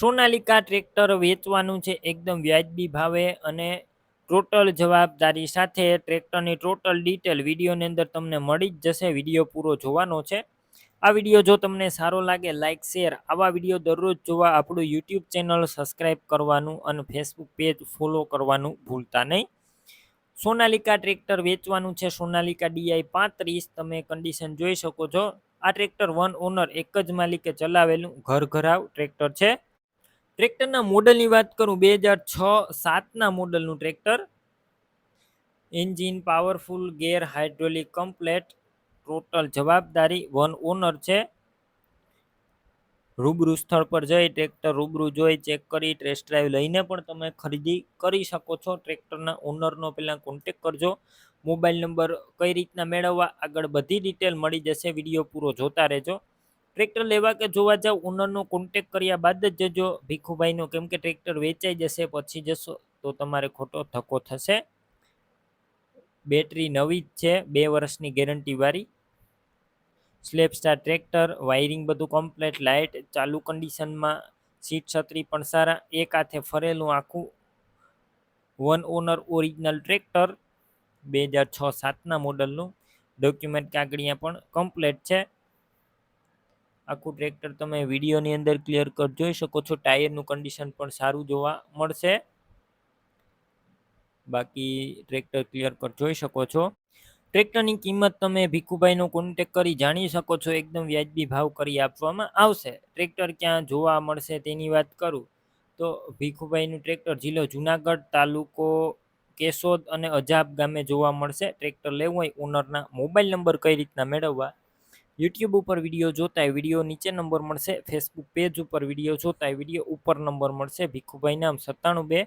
Sonalika tractor વેચવાનું છે એકદમ વ્યાજબી ભાવે અને ટોટલ જવાબદારી સાથે ટ્રેક્ટરની ટોટલ ડિટેલ વિડીયોની અંદર તમને મળી જ જશે, વીડિયો પૂરો જોવાનો છે. આ વીડિયો જો તમને સારો લાગે લાઇક શેર, આવા વીડિયો દરરોજ જોવા આપણું યુટ્યુબ ચેનલ સબસ્ક્રાઈબ કરવાનું અને ફેસબુક પેજ ફોલો કરવાનું ભૂલતા નહીં. સોનાલિકા ટ્રેક્ટર વેચવાનું છે, સોનાલિકા ડીઆઈ પાંત્રીસ, તમે કન્ડિશન જોઈ શકો છો. આ ટ્રેક્ટર વન ઓનર એક જ માલિકે ચલાવેલું, ઘર ઘરાવ ટ્રેક્ટર છે. ટ્રેક્ટરના મોડલની વાત કરું, બે હજાર છ સાતના મોડલનું tractor. Engine powerful, gear hydraulic, complete, total જવાબદારી, વન ઓનર છે. રૂબરૂ સ્થળ પર જઈ ટ્રેક્ટર રૂબરૂ જોઈ, ચેક કરી, ટેસ્ટ ડ્રાઈવ લઈને પણ તમે ખરીદી કરી શકો છો. ટ્રેક્ટરના ઓનરનો પહેલાં કોન્ટેક કરજો. મોબાઈલ નંબર કઈ રીતના મેળવવા, આગળ બધી ડિટેલ મળી જશે. વીડિયો પૂરો જોતા રહેજો. ટ્રેક્ટર લેવા કે જોવા જાવ ઓનરનો કોન્ટેક કર્યા બાદ જ જજો ભીખુભાઈનો, કેમ કે ટ્રેક્ટર વેચાઈ જશે, પછી જશો, તો તમારે ખોટો ધક્કો થશે. બેટરી નવી જ છે, બે વર્ષની ગેરંટીવાળી સ્લેપ સ્ટાર ટ્રેક્ટર, વાયરિંગ બધું કમ્પ્લેટ લાઇટ ચાલુ કન્ડિશનમાં સીટ છત્રી પણ સારા, એક હાથે ફરેલું આખું. વન ઓનર ઓરિજિનલ ટ્રેક્ટર, બે હજાર છ સાતના મોડલનું ડોક્યુમેન્ટ કાગળિયા પણ કમ્પ્લેટ છે. આખું ટ્રેક્ટર તમે વિડીયોની અંદર ક્લિયર કટ જોઈ શકો છો. ટાયરનું કન્ડિશન પણ સારું જોવા મળશે. બાકી ટ્રેક્ટર ક્લિયર કટ જોઈ શકો છો. ટ્રેક્ટરની કિંમત તમે ભીખુભાઈનો કોન્ટેક કરી જાણી શકો છો. એકદમ વ્યાજબી ભાવ કરી આપવામાં આવશે. ટ્રેક્ટર ક્યાં જોવા મળશે તેની વાત કરું. તો ભીખુભાઈનું ટ્રેક્ટર જિલ્લો જુનાગઢ તાલુકો કેશોદ અને અજાબ ગામે જોવા મળશે. ટ્રેક્ટર લેવું હોય ઓનરના મોબાઈલ નંબર કઈ રીતના મેળવવા યુટ્યુબ ઉપર વીડિયો જોતા વીડિયો નીચે નંબર મળશે ફેસબુક પેજ ઉપર વીડિયો જોતા વીડિયો ઉપર નંબર મળશે. ભીખુભાઈ નામ સત્તાણું બે,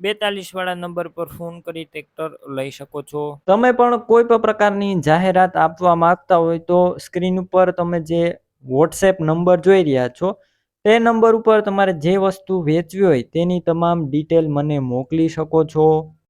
બેતાલીસ વાળા નંબર પર ફોન કરી ટ્રેક્ટર લઈ શકો છો. તમે પણ કોઈ પણ પ્રકારની જાહેરાત આપવા માંગતા હોય તો સ્ક્રીન ઉપર તમે જે વોટ્સએપ નંબર જોઈ રહ્યા છો, તે નંબર ઉપર તમારે જે વસ્તુ વેચવી હોય તેની તમામ ડિટેલ મને મોકલી શકો છો.